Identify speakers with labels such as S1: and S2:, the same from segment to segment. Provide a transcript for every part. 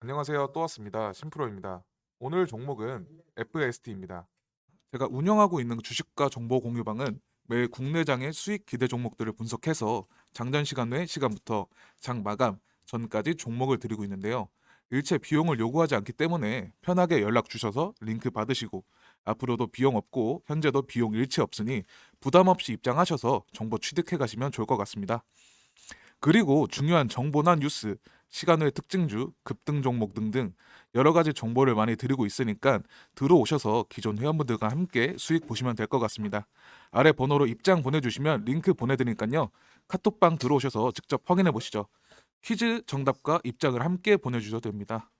S1: 안녕하세요. 또 왔습니다. 심프로입니다. 오늘 종목은 FST입니다. 제가 운영하고 있는 주식과 정보 공유방은 매일 국내장의 수익 기대 종목들을 분석해서 장전 시간 외 시간부터 장 마감 전까지 종목을 드리고 있는데요. 일체 비용을 요구하지 않기 때문에 편하게 연락 주셔서 링크 받으시고 앞으로도 비용 없고 현재도 비용 일체 없으니 부담 없이 입장하셔서 정보 취득해 가시면 좋을 것 같습니다. 그리고 중요한 정보나 뉴스, 시간 외 특징주, 급등 종목 등등 여러 가지 정보를 많이 드리고 있으니까 들어오셔서 기존 회원분들과 함께 수익 보시면 될 것 같습니다. 아래 번호로 입장 보내주시면 링크 보내드리니까요. 카톡방 들어오셔서 직접 확인해 보시죠. 퀴즈 정답과 입장을 함께 보내주셔도 됩니다.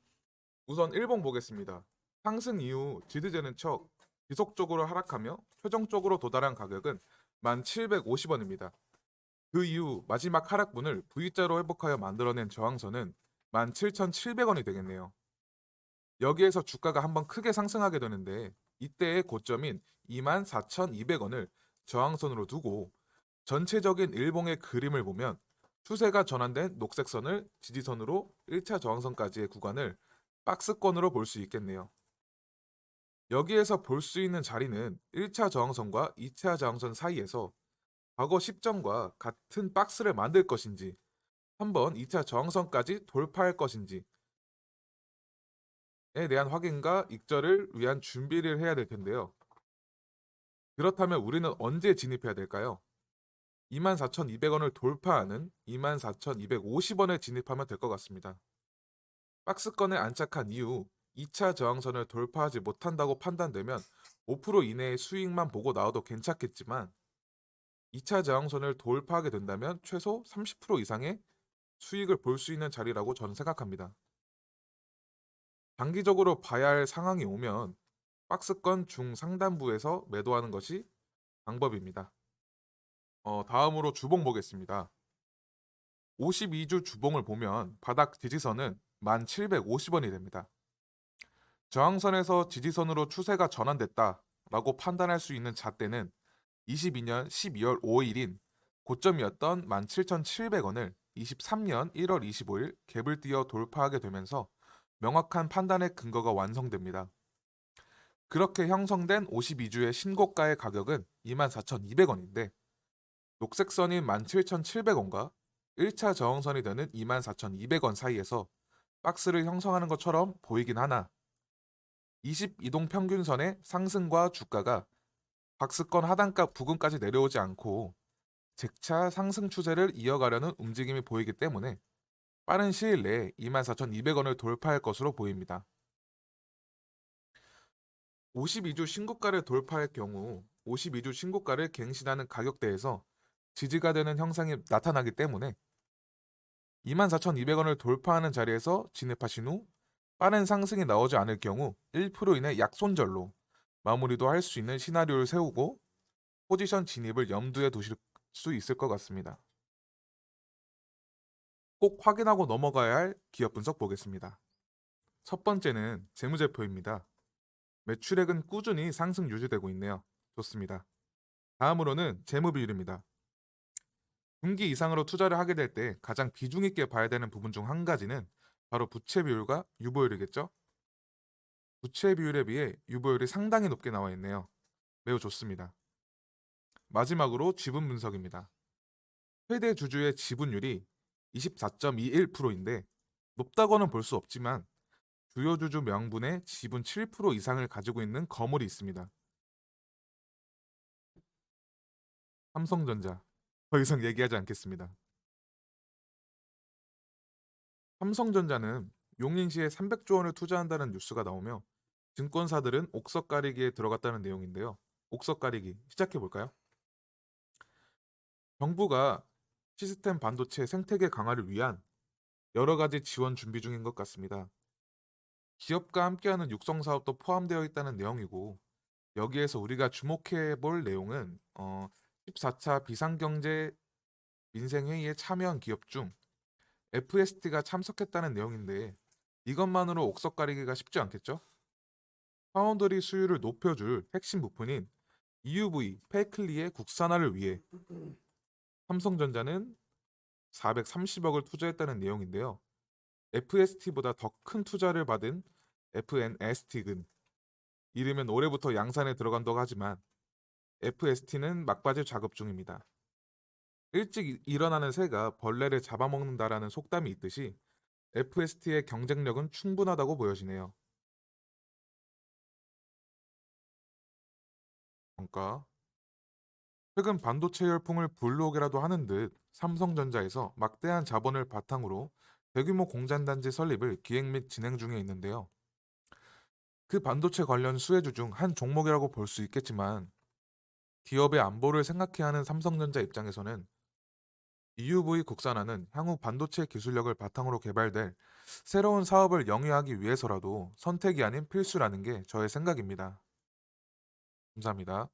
S1: 우선 1번 보겠습니다. 상승 이후 지드제는 척 지속적으로 하락하며 최종적으로 도달한 가격은 1,750원입니다. 그 이후 마지막 하락분을 V자로 회복하여 만들어낸 저항선은 17,700원이 되겠네요. 여기에서 주가가 한번 크게 상승하게 되는데 이때의 고점인 24,200원을 저항선으로 두고 전체적인 일봉의 그림을 보면 추세가 전환된 녹색선을 지지선으로 1차 저항선까지의 구간을 박스권으로 볼 수 있겠네요. 여기에서 볼 수 있는 자리는 1차 저항선과 2차 저항선 사이에서 과거 10점과 같은 박스를 만들 것인지 한번 2차 저항선까지 돌파할 것인지에 대한 확인과 익절을 위한 준비를 해야 될 텐데요. 그렇다면 우리는 언제 진입해야 될까요? 24,200원을 돌파하는 24,250원에 진입하면 될 것 같습니다. 박스권에 안착한 이후 2차 저항선을 돌파하지 못한다고 판단되면 5% 이내의 수익만 보고 나와도 괜찮겠지만 2차 저항선을 돌파하게 된다면 최소 30% 이상의 수익을 볼 수 있는 자리라고 저는 생각합니다. 단기적으로 봐야 할 상황이 오면 박스권 중상단부에서 매도하는 것이 방법입니다. 어, 다음으로 주봉 보겠습니다. 52주 주봉을 보면 바닥 지지선은 1750원이 됩니다. 저항선에서 지지선으로 추세가 전환됐다 라고 판단할 수 있는 잣대는 22년 12월 5일인 고점이었던 17,700원을 23년 1월 25일 갭을 띄어 돌파하게 되면서 명확한 판단의 근거가 완성됩니다. 그렇게 형성된 52주의 신고가의 가격은 24,200원인데 녹색선인 17,700원과 1차 저항선이 되는 24,200원 사이에서 박스를 형성하는 것처럼 보이긴 하나 22동 평균선의 상승과 주가가 박스권 하단가 부근까지 내려오지 않고 재차 상승 추세를 이어가려는 움직임이 보이기 때문에 빠른 시일 내에 24,200원을 돌파할 것으로 보입니다. 52주 신고가를 돌파할 경우 52주 신고가를 갱신하는 가격대에서 지지가 되는 형상이 나타나기 때문에 24,200원을 돌파하는 자리에서 진입하신 후 빠른 상승이 나오지 않을 경우 1% 이내 약손절로 마무리도 할 수 있는 시나리오를 세우고 포지션 진입을 염두에 두실 수 있을 것 같습니다. 꼭 확인하고 넘어가야 할 기업 분석 보겠습니다. 첫 번째는 재무제표입니다. 매출액은 꾸준히 상승 유지되고 있네요. 좋습니다. 다음으로는 재무 비율입니다. 분기 이상으로 투자를 하게 될 때 가장 비중 있게 봐야 되는 부분 중 한 가지는 바로 부채 비율과 유보율이겠죠? 부채 비율에 비해 유보율이 상당히 높게 나와 있네요. 매우 좋습니다. 마지막으로 지분 분석입니다. 최대 주주의 지분율이 24.21%인데 높다고는 볼 수 없지만 주요 주주 명분의 지분 7% 이상을 가지고 있는 거물이 있습니다. 삼성전자. 더 이상 얘기하지 않겠습니다. 삼성전자는 용인시에 300조 원을 투자한다는 뉴스가 나오며 증권사들은 옥석 가리기에 들어갔다는 내용인데요. 옥석 가리기 시작해 볼까요? 정부가 시스템 반도체 생태계 강화를 위한 여러 가지 지원 준비 중인 것 같습니다. 기업과 함께하는 육성 사업도 포함되어 있다는 내용이고 여기에서 우리가 주목해 볼 내용은 어, 14차 비상경제 민생회의에 참여한 기업 중 FST가 참석했다는 내용인데 이것만으로 옥석 가리기가 쉽지 않겠죠? 파운드리 수율을 높여줄 핵심 부품인 EUV 페이클리의 국산화를 위해 삼성전자는 430억을 투자했다는 내용인데요. FST보다 더 큰 투자를 받은 FNST는 이르면 올해부터 양산에 들어간다고 하지만 FST는 막바지 작업 중입니다. 일찍 이- 일어나는 새가 벌레를 잡아먹는다라는 속담이 있듯이 FST의 경쟁력은 충분하다고 보여지네요. 평가 최근 반도체 열풍을 불러오게라도 하는 듯 삼성전자에서 막대한 자본을 바탕으로 대규모 공장단지 설립을 기획 및 진행 중에 있는데요. 그 반도체 관련 수혜주 중 한 종목이라고 볼 수 있겠지만 기업의 안보를 생각해야 하는 삼성전자 입장에서는 EUV 국산화는 향후 반도체 기술력을 바탕으로 개발될 새로운 사업을 영위하기 위해서라도 선택이 아닌 필수라는 게 저의 생각입니다. 감사합니다.